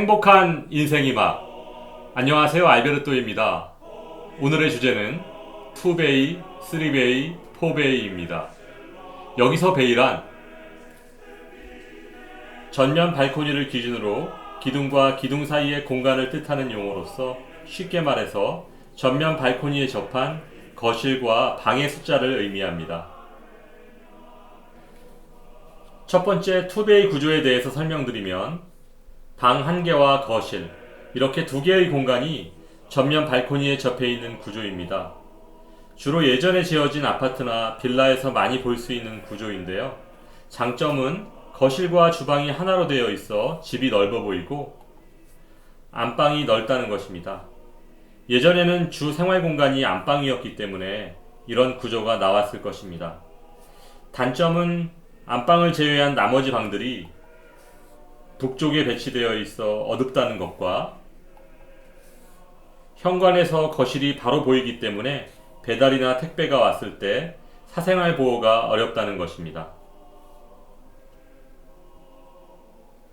행복한 인생이 막 안녕하세요 알베르토입니다. 오늘의 주제는 2베이, 3베이, 4베이입니다. 여기서 베이란 전면 발코니를 기준으로 기둥과 기둥 사이의 공간을 뜻하는 용어로서 쉽게 말해서 전면 발코니에 접한 거실과 방의 숫자를 의미합니다. 첫 번째 2베이 구조에 대해서 설명드리면 방 한 개와 거실 이렇게 두 개의 공간이 전면 발코니에 접해 있는 구조입니다. 주로 예전에 지어진 아파트나 빌라에서 많이 볼 수 있는 구조인데요. 장점은 거실과 주방이 하나로 되어 있어 집이 넓어 보이고 안방이 넓다는 것입니다. 예전에는 주 생활 공간이 안방이었기 때문에 이런 구조가 나왔을 것입니다. 단점은 안방을 제외한 나머지 방들이 북쪽에 배치되어 있어 어둡다는 것과 현관에서 거실이 바로 보이기 때문에 배달이나 택배가 왔을 때 사생활 보호가 어렵다는 것입니다.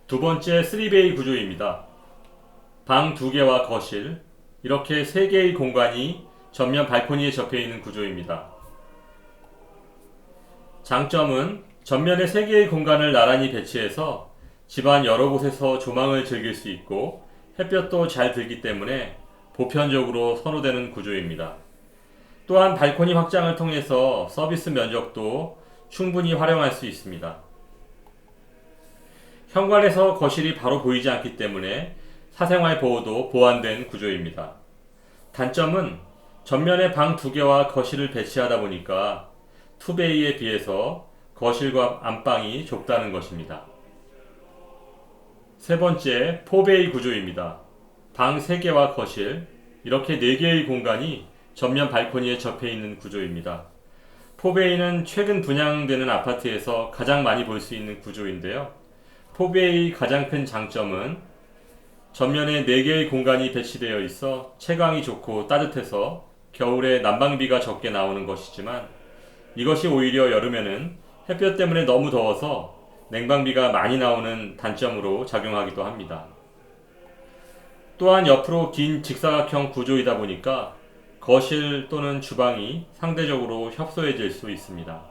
두 번째 3베이 구조입니다. 방 두 개와 거실, 이렇게 세 개의 공간이 전면 발코니에 접해 있는 구조입니다. 장점은 전면에 세 개의 공간을 나란히 배치해서 집안 여러 곳에서 조망을 즐길 수 있고 햇볕도 잘 들기 때문에 보편적으로 선호되는 구조입니다. 또한 발코니 확장을 통해서 서비스 면적도 충분히 활용할 수 있습니다. 현관에서 거실이 바로 보이지 않기 때문에 사생활 보호도 보완된 구조입니다. 단점은 전면에 방 두 개와 거실을 배치하다 보니까 투베이에 비해서 거실과 안방이 좁다는 것입니다. 세 번째, 포베이 구조입니다. 방 3개와 거실, 이렇게 4개의 공간이 전면 발코니에 접해 있는 구조입니다. 포베이는 최근 분양되는 아파트에서 가장 많이 볼 수 있는 구조인데요. 포베이의 가장 큰 장점은 전면에 4개의 공간이 배치되어 있어 채광이 좋고 따뜻해서 겨울에 난방비가 적게 나오는 것이지만 이것이 오히려 여름에는 햇볕 때문에 너무 더워서 냉방비가 많이 나오는 단점으로 작용하기도 합니다. 또한 옆으로 긴 직사각형 구조이다 보니까 거실 또는 주방이 상대적으로 협소해질 수 있습니다.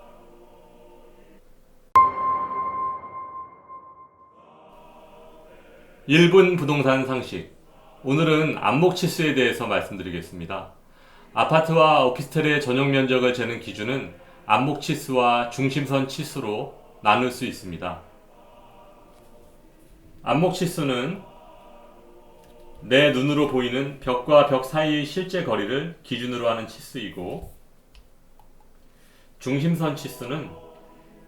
일분 부동산 상식. 오늘은 안목 치수에 대해서 말씀드리겠습니다. 아파트와 오피스텔의 전용 면적을 재는 기준은 안목 치수와 중심선 치수로 나눌 수 있습니다. 안목 치수는 내 눈으로 보이는 벽과 벽 사이의 실제 거리를 기준으로 하는 치수이고 중심선 치수는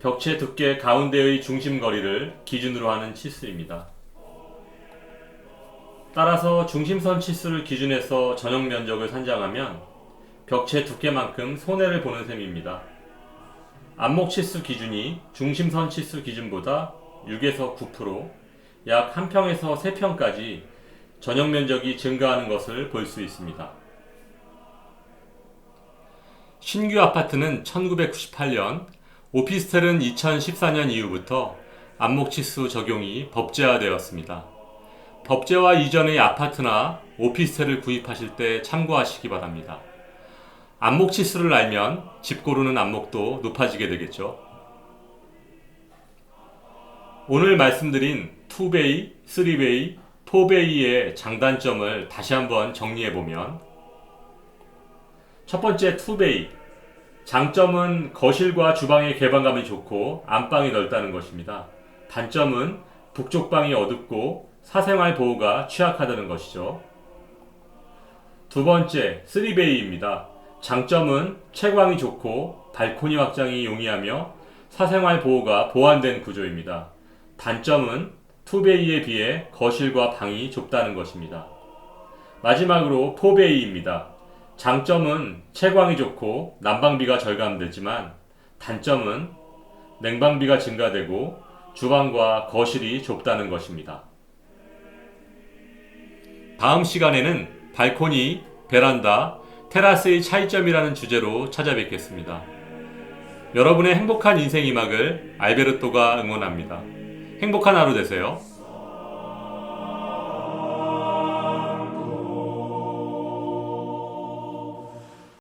벽체 두께 가운데의 중심 거리를 기준으로 하는 치수입니다. 따라서 중심선 치수를 기준해서 전용 면적을 산정하면 벽체 두께만큼 손해를 보는 셈입니다. 안목 치수 기준이 중심선 치수 기준보다 6에서 9%, 약 1평에서 3평까지 전용 면적이 증가하는 것을 볼 수 있습니다. 신규 아파트는 1998년, 오피스텔은 2014년 이후부터 안목 치수 적용이 법제화되었습니다. 법제화 이전의 아파트나 오피스텔을 구입하실 때 참고하시기 바랍니다. 안목 치수를 알면 집 고르는 안목도 높아지게 되겠죠. 오늘 말씀드린 2베이, 3베이, 4베이의 장단점을 다시 한번 정리해 보면 첫 번째 2베이 장점은 거실과 주방의 개방감이 좋고 안방이 넓다는 것입니다. 단점은 북쪽 방이 어둡고 사생활 보호가 취약하다는 것이죠. 두 번째 3베이입니다. 장점은 채광이 좋고 발코니 확장이 용이하며 사생활 보호가 보완된 구조입니다. 단점은 투베이에 비해 거실과 방이 좁다는 것입니다. 마지막으로 포베이입니다. 장점은 채광이 좋고 난방비가 절감되지만 단점은 냉방비가 증가되고 주방과 거실이 좁다는 것입니다. 다음 시간에는 발코니, 베란다, 테라스의 차이점이라는 주제로 찾아뵙겠습니다. 여러분의 행복한 인생 이막을 알베르토가 응원합니다. 행복한 하루 되세요.